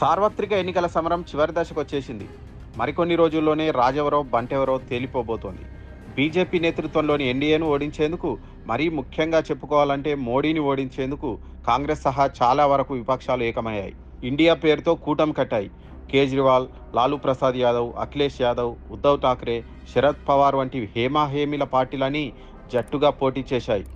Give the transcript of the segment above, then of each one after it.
సార్వత్రిక ఎన్నికల సమరం చివరి దశకు వచ్చేసింది. మరికొన్ని రోజుల్లోనే రాజెవరో బంటెవరో తేలిపోబోతోంది. బీజేపీ నేతృత్వంలోని ఎన్డీఏను ఓడించేందుకు మరీ ముఖ్యంగా చెప్పుకోవాలంటే మోడీని ఓడించేందుకు కాంగ్రెస్ సహా చాలా వరకు విపక్షాలు ఏకమయ్యాయి. ఇండియా పేరుతో కూటమి కట్టాయి. కేజ్రీవాల్ లాలూ ప్రసాద్ యాదవ్ అఖిలేష్ యాదవ్ ఉద్ధవ్ ఠాక్రే శరద్ పవార్ వంటి హేమాహేమిల పార్టీలని జట్టుగా పోటీ చేశాయి.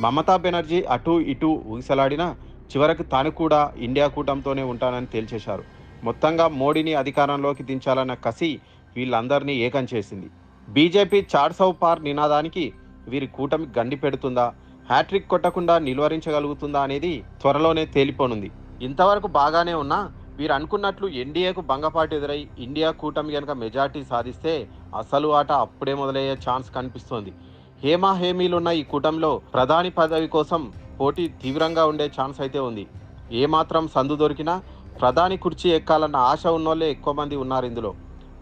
మమతా బెనర్జీ అటు ఇటు ఊగిసలాడినా చివరకు తాను కూడా ఇండియా కూటమితోనే ఉంటానని తేల్చేశారు. మొత్తంగా మోడీని అధికారంలోకి దించాలన్న కసి వీళ్ళందరినీ ఏకం చేసింది. బీజేపీ చార్సౌ పార్ నినాదానికి వీరి కూటమి గండి పెడుతుందా హ్యాట్రిక్ కొట్టకుండా నిలువరించగలుగుతుందా అనేది త్వరలోనే తేలిపోనుంది. ఇంతవరకు బాగానే ఉన్నా వీరు అనుకున్నట్లు ఎన్డీఏకు భంగపాటు ఎదురై ఇండియా కూటమి కనుక మెజార్టీ సాధిస్తే అసలు ఆట అప్పుడే మొదలయ్యే ఛాన్స్ కనిపిస్తోంది. హేమా హేమీలున్న ఈ కూటమిలో ప్రధాని పదవి కోసం పోటీ తీవ్రంగా ఉండే ఛాన్స్ అయితే ఉంది. ఏమాత్రం సందు దొరికినా ప్రధాని కుర్చీ ఎక్కాలన్న ఆశ ఉన్నోళ్ళే ఎక్కువ మంది ఉన్నారు ఇందులో.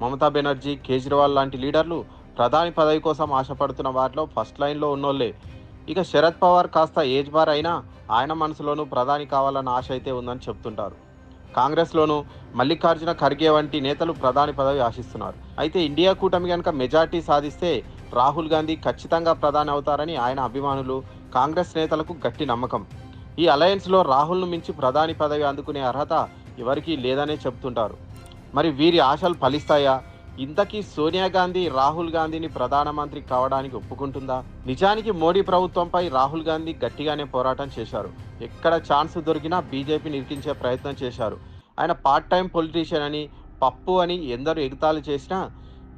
మమతా బెనర్జీ కేజ్రీవాల్ లాంటి లీడర్లు ప్రధాని పదవి కోసం ఆశపడుతున్న వారిలో ఫస్ట్ లైన్లో ఉన్నోళ్ళే. ఇక శరద్ పవార్ కాస్త ఏజ్ బార్ అయినా ఆయన మనసులోనూ ప్రధాని కావాలన్న ఆశ అయితే ఉందని చెప్తుంటారు. కాంగ్రెస్లోనూ మల్లికార్జున ఖర్గే వంటి నేతలు ప్రధాని పదవి ఆశిస్తున్నారు. అయితే ఇండియా కూటమి కనుక మెజార్టీ సాధిస్తే రాహుల్ గాంధీ ఖచ్చితంగా ప్రధాని అవుతారని ఆయన అభిమానులు కాంగ్రెస్ నేతలకు గట్టి నమ్మకం. ఈ అలయన్స్లో రాహుల్ను మించి ప్రధాని పదవి అందుకునే అర్హత ఎవరికీ లేదనే చెప్తుంటారు మరి వీరి ఆశలు ఫలిస్తాయా? ఇంతకీ సోనియా గాంధీ రాహుల్ గాంధీని ప్రధానమంత్రి కావడానికి ఒప్పుకుంటుందా? నిజానికి మోడీ ప్రభుత్వంపై రాహుల్ గాంధీ గట్టిగానే పోరాటం చేశారు. ఎక్కడ ఛాన్స్ దొరికినా బీజేపీని ఇరికించే ప్రయత్నం చేశారు. ఆయన పార్ట్ టైం పొలిటీషియన్ అని పప్పు అని ఎందరు ఎగతాళి చేసినా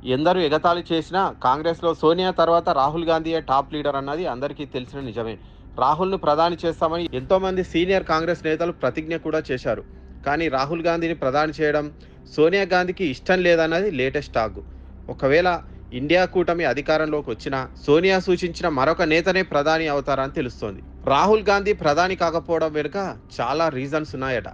ఎందరు ఎగతాళి చేసినా కాంగ్రెస్లో సోనియా తర్వాత రాహుల్ గాంధీయే టాప్ లీడర్ అన్నది అందరికీ తెలిసిన నిజమే. రాహుల్ను ప్రధాని చేస్తామని ఎంతోమంది సీనియర్ కాంగ్రెస్ నేతలు ప్రతిజ్ఞ కూడా చేశారు. కానీ రాహుల్ గాంధీని ప్రధాని చేయడం సోనియా గాంధీకి ఇష్టం లేదన్నది లేటెస్ట్ టాక్. ఒకవేళ ఇండియా కూటమి అధికారంలోకి వచ్చినా సోనియా సూచించిన మరొక నేతనే ప్రధాని అవుతారని తెలుస్తోంది. రాహుల్ గాంధీ ప్రధాని కాకపోవడం వెనుక చాలా రీజన్స్ ఉన్నాయట.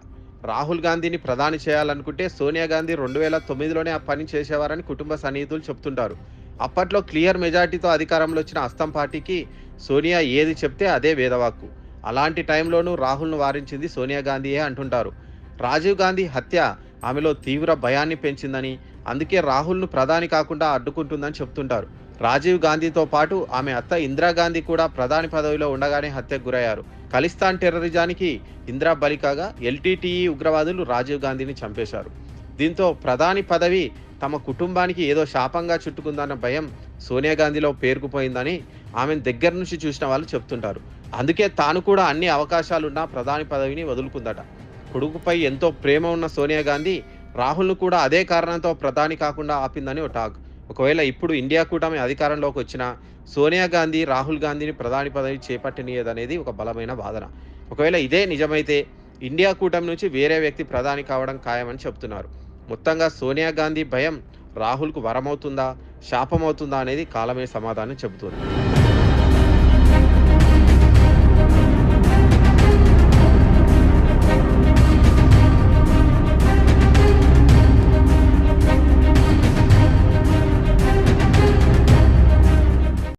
రాహుల్ గాంధీని ప్రధాని చేయాలనుకుంటే సోనియా గాంధీ రెండు వేల తొమ్మిదిలోనే ఆ పని చేసేవారని కుటుంబ సన్నిహితులు చెప్తుంటారు. అప్పట్లో క్లియర్ మెజార్టీతో అధికారంలో వచ్చిన అస్తం పార్టీకి సోనియా ఏది చెప్తే అదే వేదవాక్కు. అలాంటి టైంలోనూ రాహుల్ను వారించింది సోనియా గాంధీయే అంటుంటారు. రాజీవ్ గాంధీ హత్య ఆమెలో తీవ్ర భయాన్ని పెంచిందని అందుకే రాహుల్ను ప్రధాని కాకుండా అడ్డుకుంటుందని చెప్తుంటారు. రాజీవ్ గాంధీతో పాటు ఆమె అత్త ఇందిరాగాంధీ కూడా ప్రధాని పదవిలో ఉండగానే హత్యకు గురయ్యారు. ఖలిస్తాన్ టెర్రరిజానికి ఇందిరా బలి కాగా ఎల్టీటీఈ ఉగ్రవాదులు రాజీవ్ గాంధీని చంపేశారు. దీంతో ప్రధాని పదవి తమ కుటుంబానికి ఏదో శాపంగా చుట్టుకుందన్న భయం సోనియా గాంధీలో పేరుకుపోయిందని ఆమెను దగ్గర నుంచి చూసిన వాళ్ళు చెప్తుంటారు. అందుకే తాను కూడా అన్ని అవకాశాలున్నా ప్రధాని పదవిని వదులుకుందట. కొడుకుపై ఎంతో ప్రేమ ఉన్న సోనియా గాంధీ రాహుల్ను కూడా అదే కారణంతో ప్రధాని కాకుండా ఆపిందని ఒక టాక్. ఒకవేళ ఇప్పుడు ఇండియా కూటమి అధికారంలోకి వచ్చిన సోనియా గాంధీ రాహుల్ గాంధీని ప్రధాని పదవి చేపట్టనీయదనేది ఒక బలమైన వాదన. ఒకవేళ ఇదే నిజమైతే ఇండియా కూటమి నుంచి వేరే వ్యక్తి ప్రధాని కావడం ఖాయమని చెప్తున్నారు మొత్తంగా సోనియా గాంధీ భయం రాహుల్కు వరమవుతుందా శాపమవుతుందా అనేది కాలమే సమాధానం చెబుతుంది.